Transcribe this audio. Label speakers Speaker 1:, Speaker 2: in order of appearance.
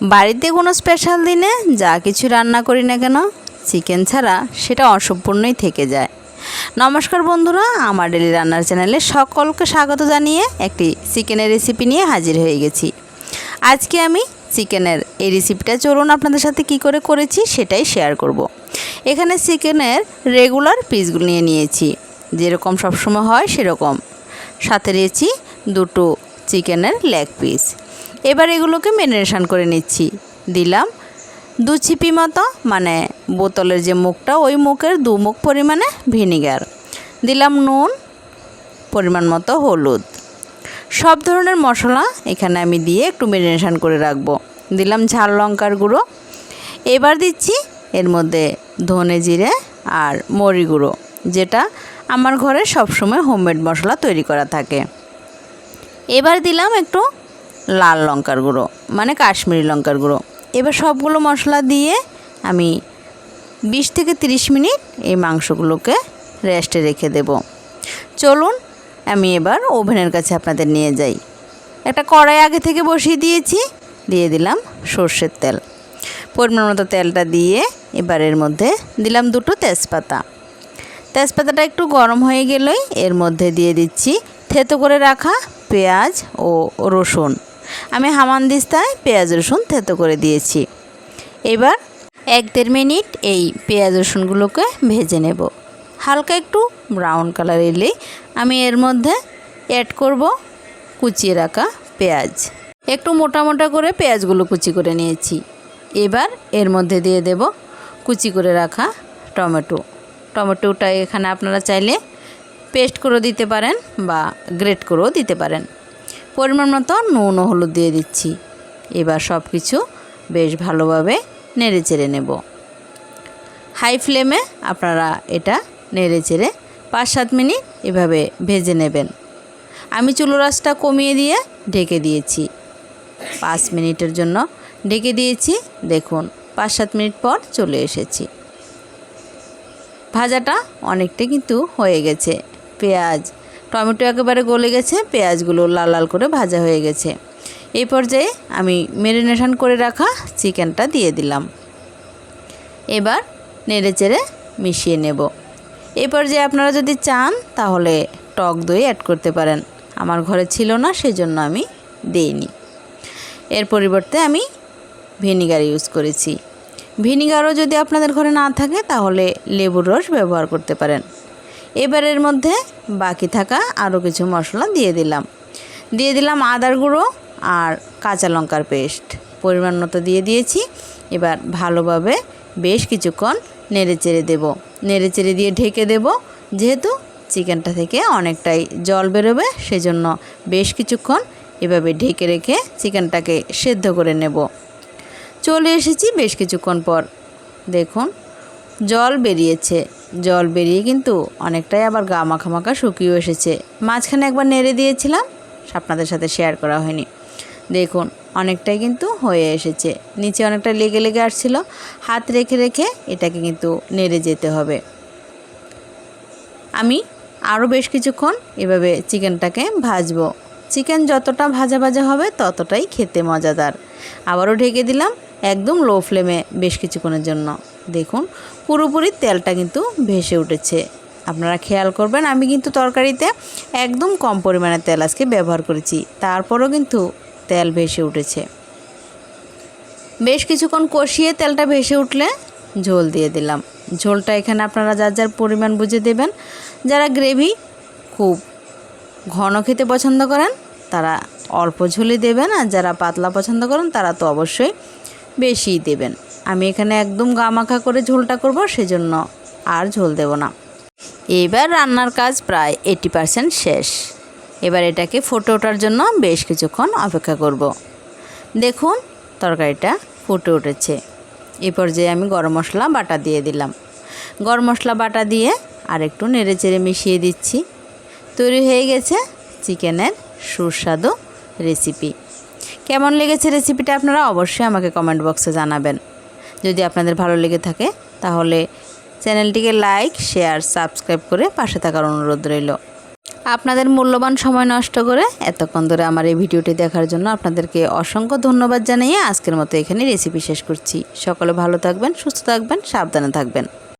Speaker 1: বাড়িতে কোনো স্পেশাল দিনে যা কিছু রান্না করি না কেন চিকেন ছাড়া সেটা অসম্পূর্ণই থেকে যায়। নমস্কার বন্ধুরা, আমার ডেলি রান্নার চ্যানেলে সকলকে স্বাগত জানিয়ে একটি চিকেনের রেসিপি নিয়ে হাজির হয়ে গেছি। আজকে আমি চিকেনের এই রেসিপিটা চলুন আপনাদের সাথে কি করে করেছি সেটাই শেয়ার করব। এখানে চিকেনের রেগুলার পিসগুলো নিয়ে নিয়েছি। যেরকম সবসময় হয় সেরকম। সাথে নিয়েছি দুটো চিকেনের লেগ পিস এবার এগুলোকে ম্যারিনেশন করে নিচ্ছি। দিলাম। দু ছিপি মতো মানে বোতলের যে মুখটা, ওই মুখের দু মুখ পরিমাণে ভিনিগার। দিলাম নুন, পরিমাণ মতো হলুদ। সব ধরনের মশলা এখানে আমি দিয়ে একটু ম্যারিনেশন করে রাখব। দিলাম ঝাল লঙ্কার গুঁড়ো। এবার দিচ্ছি এর মধ্যে ধনে জিরে আর মরি গুঁড়ো, যেটা আমার ঘরে সবসময় হোমমেড মশলা তৈরি করা থাকে। এবার দিলাম একটু লাল লঙ্কার গুঁড়ো মানে কাশ্মীরি লঙ্কার গুঁড়ো। এবার সবগুলো মশলা দিয়ে আমি বিশ থেকে 30 মিনিট এই মাংসগুলোকে রেস্টে রেখে দেব। চলুন, আমি এবার ওভেনের কাছে আপনাদের নিয়ে যাই। একটা কড়াই আগে থেকে বসিয়ে দিয়েছি, দিয়ে দিলাম সর্ষের তেল। পরিমাণ মতো তেলটা দিয়ে এবার এর মধ্যে দিলাম দুটো তেজপাতা। তেজপাতাটা একটু গরম হয়ে গেলেই এর মধ্যে দিয়ে দিচ্ছি থেতো করে রাখা পেঁয়াজ ও রসুন। আমি হামানদিস্তায় পেঁয়াজ, রসুন থেতো করে দিয়েছি। এবার এক দেড় মিনিট এই পেঁয়াজ, রসুনগুলোকে ভেজে নেব। হালকা একটু ব্রাউন কালার এলেই আমি এর মধ্যে অ্যাড করব কুচিয়ে রাখা পেঁয়াজ। একটু মোটা মোটা করে পেঁয়াজগুলো কুচি করে নিয়েছি। এবার এর মধ্যে দিয়ে দেব কুচি করে রাখা টমেটো। টমেটোটা এখানে আপনারা চাইলে পেস্ট করে দিতে পারেন বা গ্রেট করেও দিতে পারেন। পরিমাণ মতো নুন ও হলুদ দিয়ে দিচ্ছি। এবার সব কিছু বেশ ভালোভাবে নেড়ে চেড়ে নেব। হাই ফ্লেমে আপনারা এটা নেড়ে চেড়ে পাঁচ সাত মিনিট এভাবে ভেজে নেবেন। আমি চুলো রাসটা কমিয়ে দিয়ে ঢেকে দিয়েছি। পাঁচ মিনিটের জন্য ঢেকে দিয়েছি। দেখুন পাঁচ সাত মিনিট পর চলে এসেছি। ভাজাটা অনেকটা কিন্তু হয়ে গেছে। পেঁয়াজ টমেটো একেবারে গলে গেছে, পেঁয়াজগুলো লাল লাল করে ভাজা হয়ে গেছে। এই পর্যায়ে আমি ম্যারিনেশন করে রাখা চিকেনটা দিয়ে দিলাম। এবার নেড়ে চেড়ে মিশিয়ে নেব। এই পর্যায়ে আপনারা যদি চান, তাহলে টক দই অ্যাড করতে পারেন। আমার ঘরে ছিল না, সেজন্য আমি দিইনি। এর পরিবর্তে আমি ভিনিগার ইউজ করেছি। ভিনিগারও যদি আপনাদের ঘরে না থাকে, তাহলে লেবুর রস ব্যবহার করতে পারেন। এবারের মধ্যে বাকি থাকা আরও কিছু মশলা দিয়ে দিলাম। দিয়ে দিলাম আদার গুঁড়ো আর কাঁচা লঙ্কার পেস্ট। পরিমাণ মতো দিয়ে দিয়েছি। এবার ভালোভাবে বেশ কিছুক্ষণ নেড়ে চেড়ে দেবো। নেড়ে চেড়ে দিয়ে ঢেকে দেব। যেহেতু চিকেনটা থেকে অনেকটাই জল বেরোবে, সেজন্য বেশ কিছুক্ষণ এভাবে ঢেকে রেখে চিকেনটাকে সেদ্ধ করে নেব। চলে এসেছি বেশ কিছুক্ষণ পর। দেখুন, জল বেরিয়েছে। জল বেরিয়ে কিন্তু অনেকটাই আবার গা মাখা মাখা শুকিয়েও এসেছে। মাঝখানে একবার নেড়ে দিয়েছিলাম, আপনাদের সাথে শেয়ার করা হয়নি। দেখুন, অনেকটাই কিন্তু হয়ে এসেছে। নিচে অনেকটা লেগে লেগে আসছিল। হাত রেখে রেখে এটাকে কিন্তু নেড়ে যেতে হবে। আমি আরও বেশ কিছুক্ষণ এভাবে চিকেনটাকে ভাজবো। চিকেন যতটা ভাজা ভাজা হবে ততটাই খেতে মজাদার। আবারও ঢেকে দিলাম একদম লো ফ্লেমে বেশ কিছুক্ষণের জন্য। দেখুন, পুরোপুরি তেলটা কিন্তু ভেসে উঠেছে। আপনারা খেয়াল করবেন, আমি কিন্তু তরকারিতে একদম কম পরিমাণে তেল আজকে ব্যবহার করেছি, তারপরও কিন্তু তেল ভেসে উঠেছে। বেশ কিছুক্ষণ কষিয়ে তেলটা ভেসে উঠলে ঝোল দিয়ে দিলাম। ঝোলটা এখানে আপনারা যার যার পরিমাণ বুঝে দেবেন। যারা গ্রেভি খুব ঘন খেতে পছন্দ করেন, তারা অল্প ঝোলে দেবেন, আর যারা পাতলা পছন্দ করেন, তারা তো অবশ্যই বেশিই দেবেন। আমি এখানে একদম গামাখা করে ঝোলটা করব, সেজন্য আর ঝোল দেব না। এবার রান্নার কাজ প্রায় এইটি পারসেন্ট শেষ। এবার এটাকে ফুটে ওঠার জন্য বেশ কিছুক্ষণ অপেক্ষা করব। দেখুন, তরকারিটা ফুটে উঠেছে। এই পর্যায়ে আমি গরম মশলা, বাটা দিয়ে দিলাম। গরম মশলা, বাটা দিয়ে আর একটু নেড়ে চেড়ে মিশিয়ে দিচ্ছি। তৈরি হয়ে গেছে চিকেনের সুস্বাদু রেসিপি কেমন লেগেছে রেসিপিটা আপনারা অবশ্যই আমাকে কমেন্ট বক্সে জানাবেন। যদি আপনাদের ভালো লেগে থাকে, তাহলে চ্যানেলটিকে লাইক, শেয়ার, সাবস্ক্রাইব করে পাশে থাকার অনুরোধ রইল। আপনাদের মূল্যবান সময় নষ্ট করে এতক্ষণ ধরে আমার এই ভিডিওটি দেখার জন্য আপনাদেরকে অসংখ্য ধন্যবাদ জানিয়ে আজকের মতো এখানে রেসিপি শেষ করছি। সকলে ভালো থাকবেন, সুস্থ থাকবেন, সাবধানে থাকবেন।